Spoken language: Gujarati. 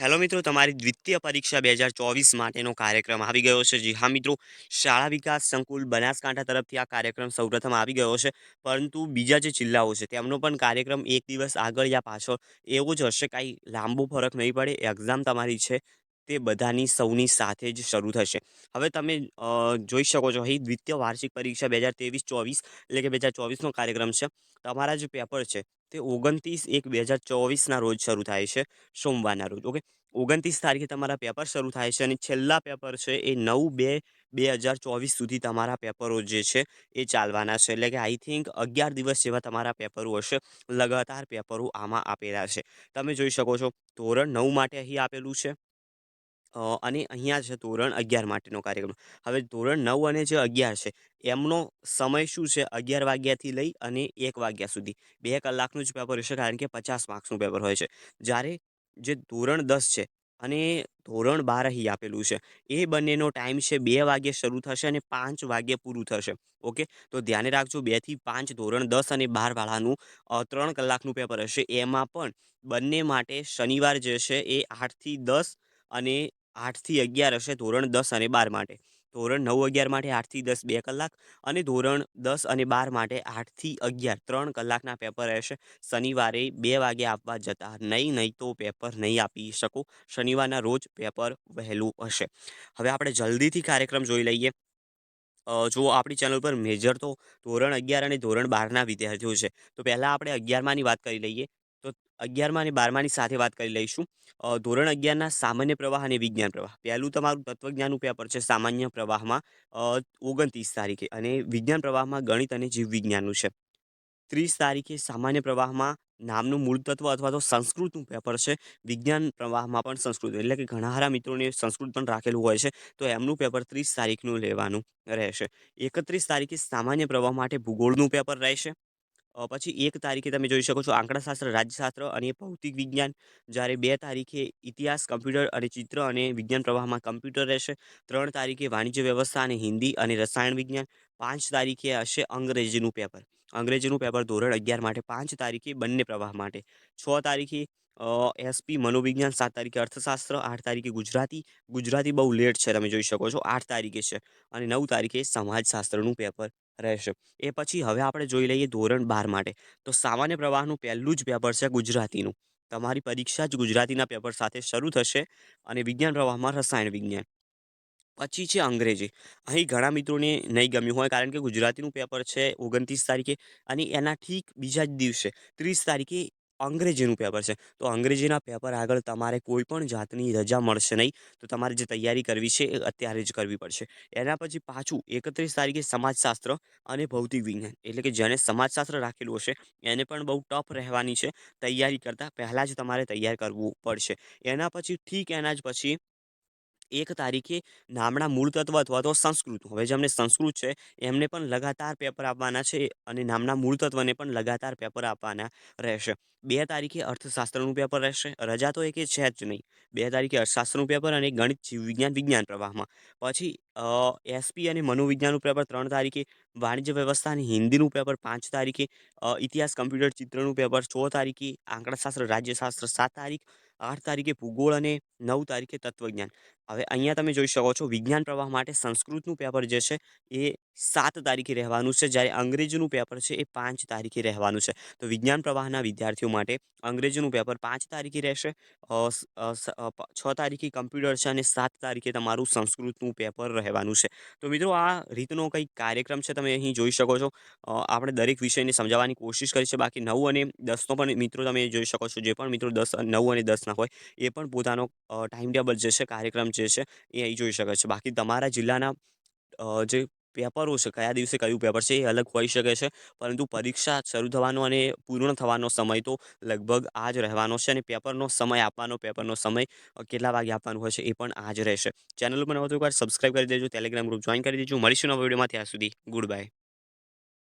હેલો મિત્રો, તમારી દ્વિતીય પરીક્ષા બે હજાર ચોવીસ માટેનો કાર્યક્રમ આવી ગયો છે. જી હા મિત્રો, શાળા વિકાસ સંકુલ બનાસકાંઠા તરફથી આ કાર્યક્રમ સૌપ્રથમ આવી ગયો છે. પરંતુ બીજા જે જિલ્લાઓ છે, તેમનો પણ કાર્યક્રમ એક દિવસ આગળ યા પાછળ એવો જ હશે. કાંઈ લાંબો ફરક નહીં પડે એક્ઝામ તમારી છે. તે બધાની સૌની સાથે જ શરૂ થશે. હવે તમે જોઈ શકો છો, અહીં દ્વિતીય વાર્ષિક પરીક્ષા બે હજાર ત્રેવીસ ચોવીસ એટલે કે બે હજાર ચોવીસનો કાર્યક્રમ છે. તમારા જે પેપર છે તે ઓગણત્રીસ એક બે હજાર ચોવીસના રોજ શરૂ થાય છે, સોમવારના રોજ. ઓકે? ઓગણત્રીસ તારીખે તમારા પેપર શરૂ થાય છે અને છેલ્લા પેપર છે એ નવ બે બે હજાર ચોવીસ સુધી તમારા પેપરો જે છે એ ચાલવાના છે. એટલે કે આઈ થિંક અગિયાર દિવસ જેવા તમારા પેપરો હશે. લગાતાર પેપરો આમાં આપેલા છે. તમે જોઈ શકો છો ધોરણ નવ માટે અહીં આપેલું છે. અને અહીંયા છે ધોરણ અગિયાર માટેનો કાર્યક્રમ. હવે ધોરણ નવ અને જે અગિયાર છે, એમનો સમય શું છે? અગિયાર વાગ્યાથી લઈ અને એક વાગ્યા સુધી. બે કલાકનું જ પેપર હશે, કારણ કે પચાસ માર્ક્સનું પેપર હોય છે. જ્યારે જે ધોરણ દસ છે અને ધોરણ બાર અહીં આપેલું છે, એ બંનેનો ટાઈમ છે બે વાગ્યે શરૂ થશે અને પાંચ વાગ્યે પૂરું થશે. ઓકે? તો ધ્યાને રાખજો બેથી પાંચ ધોરણ દસ અને બાર વાળાનું ત્રણ કલાકનું પેપર હશે. એમાં પણ બંને માટે શનિવાર જે છે એ આઠથી દસ અને આઠથી અગિયાર હશે ધોરણ દસ અને બાર માટે. ધોરણ નવ અગિયાર માટે આઠથી દસ બે કલાક અને ધોરણ દસ અને બાર માટે આઠથી અગિયાર ત્રણ કલાકના પેપર રહેશે. શનિવારે બે વાગે આપવા જતા નહીં નહીં તો પેપર નહીં આપી શકો. શનિવારના રોજ પેપર વહેલું હશે. હવે આપણે જલ્દીથી કાર્યક્રમ જોઈ લઈએ. જો આપણી ચેનલ પર મેજર તો ધોરણ અગિયાર અને ધોરણ બારના વિદ્યાર્થીઓ છે. તો પહેલાં આપણે અગિયારમાની વાત કરી લઈએ. તો અગિયારમાં અને બારમાની સાથે વાત કરી લઈશું. ધોરણ અગિયારના સામાન્ય પ્રવાહ અને વિજ્ઞાન પ્રવાહ. પહેલું તમારું તત્વજ્ઞાનનું પેપર છે સામાન્ય પ્રવાહમાં ઓગણત્રીસ તારીખે અને વિજ્ઞાન પ્રવાહમાં ગણિત અને જીવવિજ્ઞાનનું છે. ત્રીસ તારીખે સામાન્ય પ્રવાહમાં નામનું મૂળ તત્વ અથવા તો સંસ્કૃતનું પેપર છે વિજ્ઞાન પ્રવાહમાં પણ સંસ્કૃત, એટલે કે ઘણા સારા મિત્રોને સંસ્કૃત પણ રાખેલું હોય છે. તો એમનું પેપર ત્રીસ તારીખનું લેવાનું રહેશે. એકત્રીસ તારીખે સામાન્ય પ્રવાહ માટે ભૂગોળનું પેપર રહેશે. પછી એક તારીખે તમે જોઈ શકો છો આંકડાશાસ્ત્ર, રાજ્યશાસ્ત્ર અને ભૌતિક વિજ્ઞાન. જ્યારે બે તારીખે ઇતિહાસ, કમ્પ્યુટર અને ચિત્ર અને વિજ્ઞાન પ્રવાહમાં કમ્પ્યુટર રહેશે. ત્રણ તારીખે વાણિજ્ય વ્યવસ્થા અને હિન્દી અને રસાયણ વિજ્ઞાન. પાંચ તારીખે હશે અંગ્રેજીનું પેપર. અંગ્રેજીનું પેપર ધોરણ અગિયાર માટે, પાંચ તારીખે બંને પ્રવાહ માટે. છ તારીખે એસપી મનોવિજ્ઞાન, સાત તારીખે અર્થશાસ્ત્ર, આઠ તારીખે ગુજરાતી. ગુજરાતી બહુ લેટ છે, તમે જોઈ શકો છો, આઠ તારીખે છે. અને નવ તારીખે સમાજશાસ્ત્રનું પેપર. રહેશે. એ પછી હવે આપણે જોઈ લઈએ ધોરણ બાર માટે. તો સામાન્ય પ્રવાહનું પહેલું જ પેપર છે ગુજરાતીનું. તમારી પરીક્ષા જ ગુજરાતીના પેપર સાથે શરૂ થશે અને વિજ્ઞાન પ્રવાહમાં રસાયણ વિજ્ઞાન. પછી છે અંગ્રેજી. અહીં ઘણા મિત્રોને નહીં ગમ્યું હોય કારણ કે ગુજરાતીનું પેપર છે ઓગણત્રીસ તારીખે અને એના ઠીક બીજા જ દિવસે ત્રીસ તારીખે અંગ્રેજીનું પેપર છે. તો અંગ્રેજીના પેપર આગળ તમારે કોઈ પણ જાતની રજા મળશે નહીં. તો તમારે જે તૈયારી કરવી છે એ અત્યારે જ કરવી પડશે. એના પછી પાછું એકત્રીસ તારીખે સમાજશાસ્ત્ર અને ભૌતિક વિજ્ઞાન. એટલે કે જેને સમાજશાસ્ત્ર રાખેલું હશે, એને પણ બહુ ટફ રહેવાની છે. તૈયારી કરતાં પહેલાં જ તમારે તૈયાર કરવું પડશે. એના પછી ઠીક એના જ પછી એક તારીખે નામના મૂળ તત્વ અથવા તો સંસ્કૃત. હવે જેમને સંસ્કૃત છે એમને પણ લગાતાર પેપર આપવાના છે અને નામના મૂળ તત્વને પણ લગાતાર પેપર આપવાના રહેશે. બે તારીખે અર્થશાસ્ત્રનું પેપર રહેશે. રજા તો એકે છે જ નહીં. બે તારીખે અર્થશાસ્ત્રનું પેપર અને ગણિત, જીવ વિજ્ઞાન વિજ્ઞાન પ્રવાહમાં. પછી એસપી અને મનોવિજ્ઞાનનું પેપર ત્રણ તારીખે, વાણિજ્ય વ્યવસ્થા અને હિન્દીનું પેપર પાંચ તારીખે ઇતિહાસ કમ્પ્યુટર ચિત્રનું પેપર છ તારીખે, આંકડાશાસ્ત્ર, રાજ્યશાસ્ત્ર સાત તારીખ આઠ તારીખે ભૂગોળ અને નવ તારીખે તત્વજ્ઞાન. હવે અહીંયા તમે જોઈ શકો છો વિજ્ઞાન પ્રવાહ માટે સંસ્કૃતનું પેપર જે છે એ સાત તારીખે રહેવાનું છે. જ્યારે અંગ્રેજીનું પેપર છે એ પાંચ તારીખે રહેવાનું છે. તો વિજ્ઞાન પ્રવાહના વિદ્યાર્થીઓ માટે અંગ્રેજીનું પેપર પાંચ તારીખે રહેશે. છ તારીખે કમ્પ્યુટર છે અને સાત તારીખે તમારું સંસ્કૃતનું પેપર રહેવાનું છે. તો મિત્રો, આ રીતનો કંઈક કાર્યક્રમ છે તમે અહીં જોઈ શકો છો. આપણે દરેક વિષયને સમજાવવાની કોશિશ કરી છે. બાકી નવ અને દસનો પણ મિત્રો તમે જોઈ શકો છો. જે પણ મિત્રો દસ, નવ અને દસના હોય એ પણ પોતાનો ટાઈમ ટેબલ જે છે, કાર્યક્રમ જે છે એ અહીં જોઈ શકે છે. બાકી તમારા જિલ્લાના જે પેપરો છે કયા દિવસે કયું પેપર છે એ અલગ હોઈ શકે છે. પરંતુ પરીક્ષા શરૂ થવાનો અને પૂર્ણ થવાનો સમય તો લગભગ આ જ રહેવાનો છે અને પેપરનો સમય, આપવાનો પેપરનો સમય કેટલા વાગે આપવાનો હોય છે એ પણ આ જ રહેશે. ચેનલ પર નવો તો એકવાર સબસ્ક્રાઇબ કરી દેજો ટેલિગ્રામ ગ્રુપ જોઈન કરી દેજો. મળીશું નવા વિડીયોમાં. ત્યાં સુધી ગુડ બાય